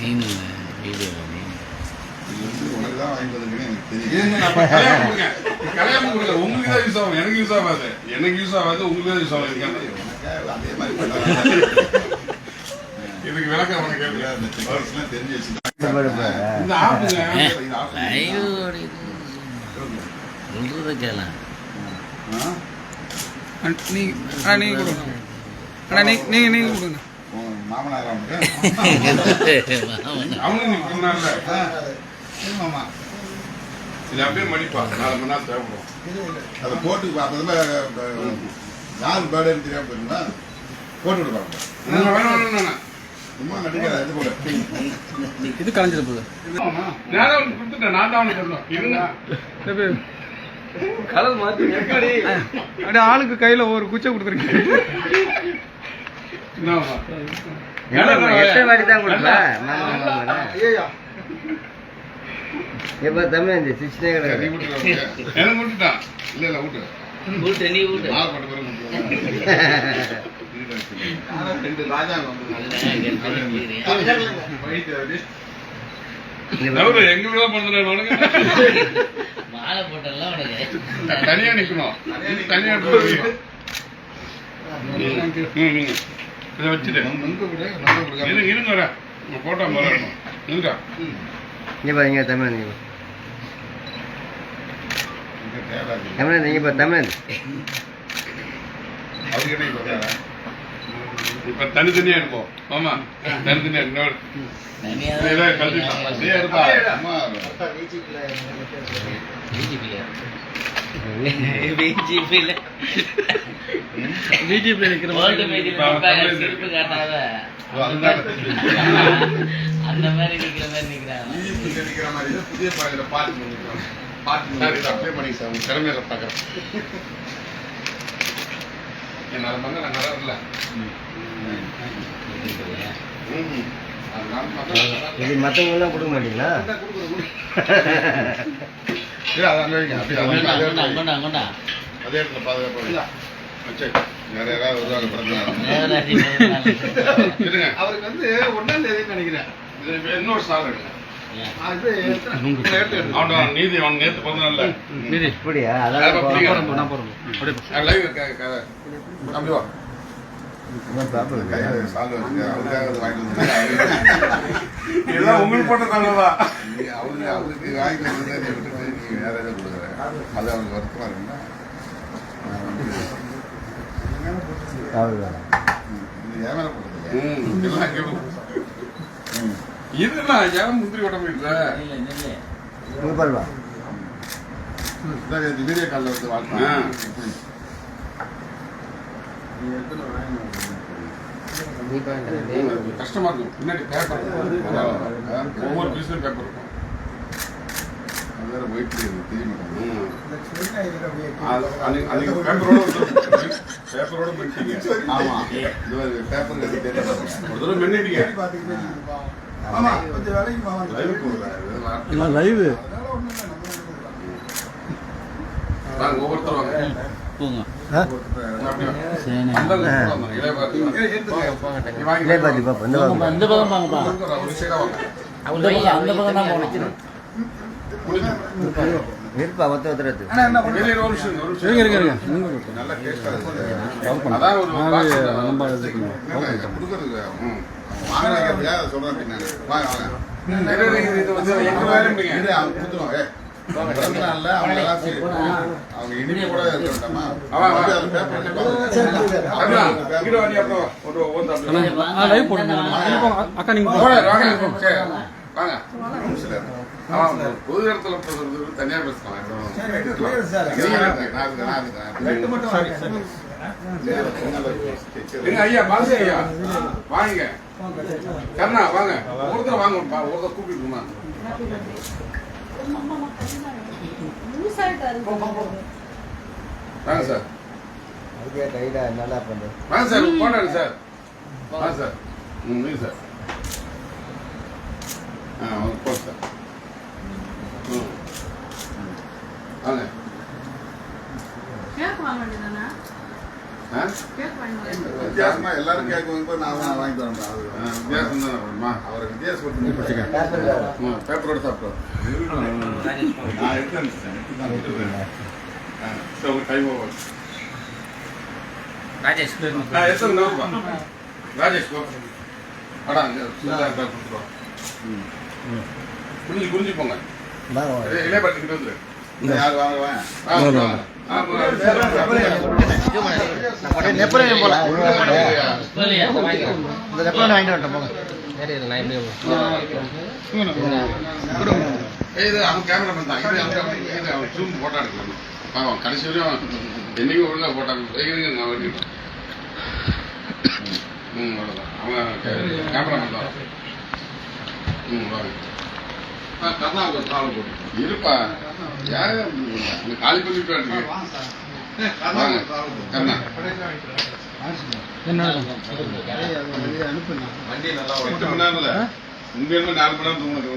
மீன் video உனக்கு எனக்கு use ஆகும். எனக்கு யூஸ் ஆகாது. எனக்கு யூஸ் ஆகாது உங்களுக்கு தான் யூஸ் உனக்காக அதே மாதிரி இதுக்கு. இந்த டெக்னிக்ஸ்லாம் தெரிஞ்சு சொல்றத கேளாம் ஆ? நீ அண்ணா நீங்க கொடுங்க. அண்ணா நீ நீங்க நீங்க கொடுங்க. மாமனார் அவனுக்கு. சரி மாமா. இது அப்படியே மடிப்பா நாலு மணி நேரம் தேவைப்படும். அதை போட்டு பார்த்ததுல யார் பேர்டுன்னு தெரியாம போயிருந்தா போட்டு விடு பாருங்க வேணும், வேணும், வேணும், வேணும். சும்மா நடிக்காத இது போல இது கலைஞ்சிட போகுது அவனுக்கு கொடுத்துட்டேன். நான் தான் அவனுக்கு கொடுத்தேன் இருங்க அப்படியே ஆளுக்கு கையில ஒரு குச்சை கொடுத்துருக்கீங்க. என்னவா? எத்தனை வாட்டி தான் கொடுப்பேன் மாமா மாமா இப்ப தமிழ் இந்த சிக்ஸ்டே கிடையாது இல்ல இல்ல விட்டு. ஊட்டு நீ ஊட்டு மாலை போட்ட பிறகு விட்டுருவாங்க. ரெண்டு ராஜாங்க நவரு, எங்க விட பண்றேன் உனக்கு மாலை போட்டெல்லாம் தனியா நிக்கணும். தனியா. இதை வச்சுட்டு கொடுக்காம. இருங்க இருங்க வரேன். உங்க போட்டோ முதல்ல இருக்கணும். இருங்கடா. இங்க பா இங்க தமிழ் நீங்க இங்க தேவை இல்லை. தமிழ் நீங்க பா தமிழ்? இப்ப தனித்தனியா இருக்கும் ஆமா தனித்தனியா இன்னொரு பிஜேபி. அந்த மாதிரி நிக்கிற மாதிரி நிக்கிறாங்க நிக்கிற மாதிரி புதிய பாட்டு பண்ணிருக்காங்க. பாட்டு பண்ணி சார், உங்க திறமையில பார்க்கறேன். என்னால நான் இது மத்தவங்க எல்லாம் கொடுக்க மாட்டீங்களா இல்ல, அது அங்க வைங்க. அப்படியே அதே இடத்துல கொண்டா கொண்டா அதே இடத்துல பாதுகாப்பா வைங்க. வச்சு. வேற யாராவது வருவாங்க. இருங்க. அவருக்கு வந்து தேதி நினைக்கிறேன். இன்னொரு. அவன் நீதி அவன் நேத்து பிறந்தனால. அப்படியா அதை அதான் உங்களுக்கு போட்ட நீங்க அவருக்கு வாங்கி வேற ஏதாவது கொடுக்குற. அது அவனுக்கு வருத்தமா இருக்குன்னா நான் வந்து ம், இது என் மேல போட்டதில்லை. ம், இதெல்லாம் கேளு. ம். இதெல்லாம் ஏன் முந்திரி ஓட்ட முடியல வீடியோ காலில் வந்து வாழ்க்கை ஆ. கஷ்டமா இருக்கும் பின்னாடி பேப்பர் ஒவ்வொரு பீஸ்லயும் பேப்பர் இருக்கும் வேற ஒயிட் தெரிய மாட்டாங்க பேப்பரோட வந்து- பேப்பரோட மென்னிட்டீங்க. ஆமா. இது ஒரு பேப்பர் ஒரு தடவை பாவம். ஆமா. கொஞ்சம் வேலைக்கு மாமா லைவ் லைவ். வாங்க, ஒவ்வொருத்தரும் வாங்க. போங்க. இந்த போங்கப்பா, பக்கம் வாங்க. அந்த பக்கம் தான் போகணும். இருப்பா ஒத்த. இரு, அவங்க இனிமே கூட இருக்க வேண்டாமா அவன், அப்புறம் அக்கா நீங்க வாங்க, பொது இடத்துல பேசுறது தனியா பேசலாம் ஐயா பாசி ஐயா. வாங்க. கண்ணா வாங்க. ஒருத்தர் வாங்க ஒருத்தர் கூப்பிட்டு போனா. வாங்க சார். அதுக்கே டைடா நல்லா பண்ணுறேன் வாங்க சார் போனாரு சார். வாங்க சார். ம் சார். ஆ வாங்க, போ சார் ம். வாங்க ஆ? வித்தியாசமா எல்லாரும் கேட்கும்போது நான் வா- வாங்கி தரேன் அது வித்தியாசம் தானே அவரை வித்தியாசப்படுத்தி பேப்பரோட சாப்பிட்டோம் நான் எடுத்து. சரி டைம் ஓவர் ராஜேஷ் ராஜேஷ் அடா குனிஞ்சு குனிஞ்சு போங்க இளைய- இளையபாட்டிக்கிட்ட வந்துரு நெப்பரையும் இந்த நெப்பரையும் வாங்கிட்டு போங்க. இது அவன் கேமரா இது அவன் இது அவன் போட்டோ எடுக்கணும். பாவம் கடைசி வரையும் என்னைக்கும் ஒழுங்கா போட்டாங்க இருங்க நான் வெட்டிட்டேன் ம் அவ்வளோதான் அவன் கேமரா ம் வாங்க இருப்பா. காலி பண்ணிட்டு என்ன? நாலு மணி நேரம் தூங்கினது.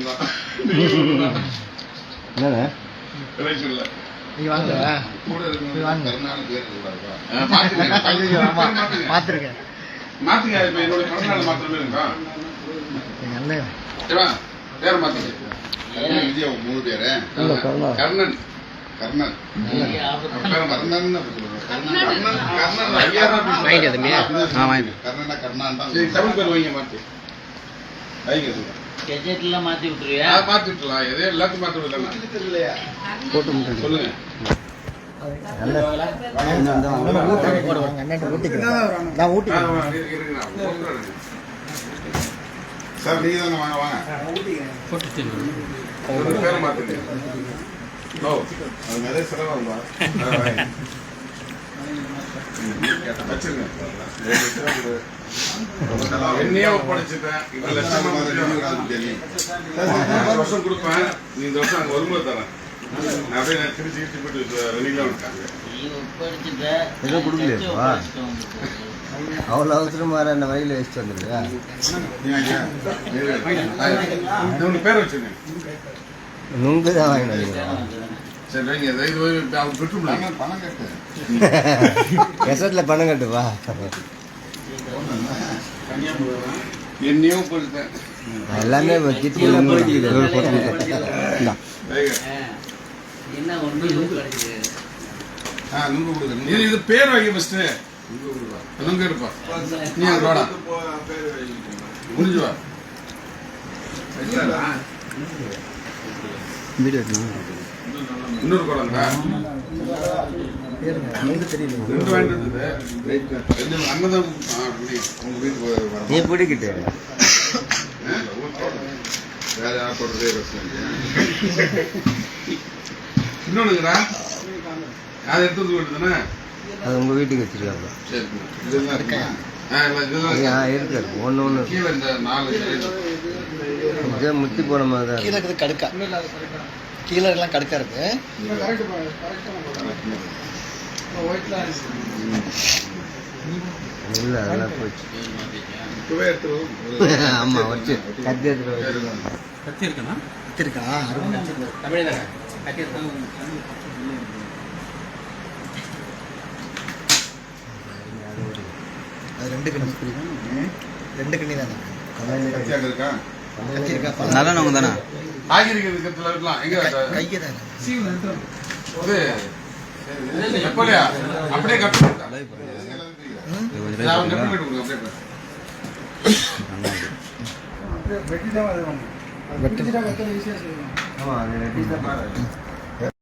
பாத்துருக்கேன் மாத்துங்க இப்ப என்னோட பிறந்தநாள் மாத்திரமே இருக்கா பேர் மாத்துங்க கருணன் விஜய் அவங்க மூணு பேரு. கர்ணன். கர்ணன். கர்ணன் மாத்தி. விட்டுருவியா? மாத்தி விட்டுலாம் எதே எல்லாத்தையும் மாத்தி விடலாம் சொல்லுங்க. நான் ஊட்டி வா, இருக்கு, இருக்கு, நான் போட்டுறேன். சார் நீங்க தானே வாங்க வாங்க. உங்க பேரை மாத்துங்க ஓ அது நிறைய. வச்சிருங்க. என்னையே ஒப்படைச்சிட்டேன். இந்த வருஷம் கொடுப்பேன். நீ இந்த வருஷம் அங்க வரும்போது தரேன். நான் அப்படியே நான் திருச்சி திருச்சி போயிட்டு இருக்காங்க அவ்வளோ அவசரமா அந்த வழியில் வச்சுட்டு வந்துருக்கா உங்க பேர் வச்சிருங்க நுங்கு தான் வாங்கிட்டு வந்துருக்கேன் பெற்றுமில்ல பணம் கட்டுப்பா எல்லாமே என்ன ஒன்று இது இது பேர் வைங்க ஃபர்ஸ்ட் நுங்க இருப்பா நீ அங்க வாடா. முடிஞ்சு வா வீடியோ இன்னொரு குழந்தை நுங்கு தெரியல ரெண்டு வாங்கிட்டு இருந்தது ரெண்டு அண்ணன் அப்படி. உங்க வீட்டுக்கு வர- நீ பிடிக்கிட்டு வேற யாரும் பிரச்சனை இன்னொன்னுங்கடா. அதை எடுத்து வந்து வேண்டியதானே அது உங்கள் வீட்டுக்கு வச்சிருக்காங்க. சரி இதெல்லாம் இருக்கா ஆ இருக்கு ஒன்று ஒன்று கீழே இந்த நாலு இதே முத்தி போன மாதிரி தான் கீழே. இருக்குது கடுக்கா. கீழே எல்லாம் கடுக்கா இருக்கு. இல்லை அதெல்லாம் போச்சு. ஆமாம் வச்சு. கத்தி இருக்கா? அது ரெண்டு கண்ணி ரெண்டு கண்ணி தானே? கத்தியாக இருக்கா? கத்தி இருக்கா? பழம் நல்ல நோங்க தானே? காய்கறி இருக்கிறதுல இருக்கலாம். எங்க கையை தானே? அப்படியே கட் பண்ணிட்டா அவன் கட் பண்ணிட்டு கொடுங்க அப்படியே பண்ணு. வெட்டி. தான் ஆமாம்